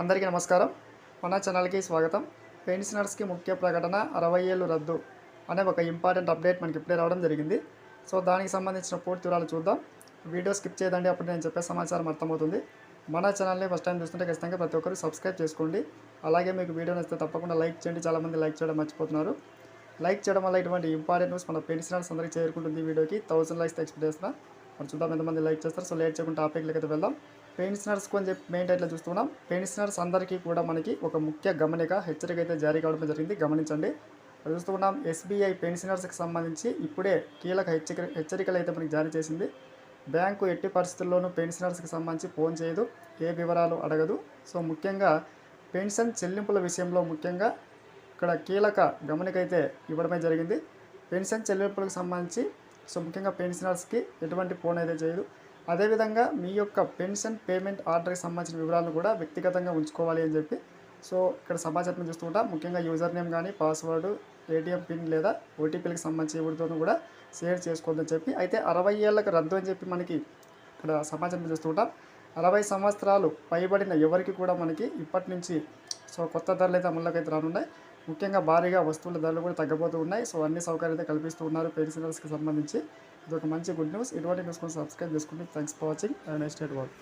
అందరికీ నమస్కారం. మన ఛానల్కి స్వాగతం. పెన్షనర్స్కి ముఖ్య ప్రకటన అరవై ఏళ్ళు రద్దు అనే ఒక ఇంపార్టెంట్ అప్డేట్ మనకి ఇప్పుడే రావడం జరిగింది. సో దానికి సంబంధించిన పూర్తి వివరాలు చూద్దాం. వీడియో స్కిప్ చేయదండి. అప్పుడు నేను చెప్పే సమాచారం అర్థమవుతుంది. మన ఛానల్ని ఫస్ట్ టైం చూస్తుంటే ఖచ్చితంగా ప్రతి ఒక్కరు సబ్స్క్రైబ్ చేసుకోండి. అలాగే మీకు వీడియో నచ్చితే తప్పకుండా లైక్ చేయండి. చాలామంది లైక్ చేయడం మర్చిపోతున్నారు. లైక్ చేయడం వల్ల ఇటువంటి ఇంపార్టెంట్ న్యూస్ మన పెన్షనర్స్ అందరికీ చేరుకుంటుంది వీడియోకి. థౌసండ్ లైక్స్ ఎక్స్పెక్ట్ చేస్తున్నా. మనం చూద్దాం ఎంతమంది లైక్ చేస్తారు. సో లేట్ చేయకుండా టాపిక్లకి అయితే వెళ్దాం. పెన్షనర్స్కి అని చెప్పి మెయిన్ టైట్లో చూస్తున్నాం. పెన్షనర్స్ అందరికీ కూడా మనకి ఒక ముఖ్య గమనిక హెచ్చరిక అయితే జారీ కావడం జరిగింది. గమనించండి. చూస్తున్నాం ఎస్బీఐ పెన్షనర్స్కి సంబంధించి ఇప్పుడే కీలక హెచ్చరిక హెచ్చరికలు అయితే మనకి జారీ చేసింది. బ్యాంకు ఎట్టి పరిస్థితుల్లోనూ పెన్షనర్స్కి సంబంధించి ఫోన్ చేయదు. ఏ వివరాలు అడగదు. సో ముఖ్యంగా పెన్షన్ చెల్లింపుల విషయంలో ముఖ్యంగా ఇక్కడ కీలక గమనిక అయితే ఇవ్వడమే జరిగింది. పెన్షన్ చెల్లింపులకు సంబంధించి సో ముఖ్యంగా పెన్షనర్స్కి ఎటువంటి ఫోన్ అయితే చేయదు. అదేవిధంగా మీ యొక్క పెన్షన్ పేమెంట్ ఆర్డర్కి సంబంధించిన వివరాలను కూడా వ్యక్తిగతంగా ఉంచుకోవాలి అని చెప్పి. సో ఇక్కడ సమాచారం చూస్తుంటా ముఖ్యంగా యూజర్ నేమ్ కానీ పాస్వర్డ్ ఏటీఎం పిన్ లేదా ఓటీపీలకు సంబంధించి ఎవరితోనూ కూడా షేర్ చేసుకోవద్దని చెప్పి. అయితే అరవై ఏళ్ళకి రద్దు అని చెప్పి మనకి ఇక్కడ సమాచారం చూస్తుంటాం అరవై సంవత్సరాలు పైబడిన ఎవరికి కూడా మనకి ఇప్పటి నుంచి సో కొత్త ధరలు అయితే అమల్లోకి అయితే రానున్నాయి. ముఖ్యంగా భారీగా వస్తువుల ధరలు కూడా తగ్గబోతూ ఉన్నాయి. సో అన్ని సౌకర్యాలు అయితే కల్పిస్తూ ఉన్నారు పెన్షనర్స్కి సంబంధించి. ఇది ఒక మంచి గుడ్ న్యూస్. ఇటువంటి న్యూస్ కోసం సబ్స్క్రైబ్ చేసుకుంటే thanks for watching. And next wall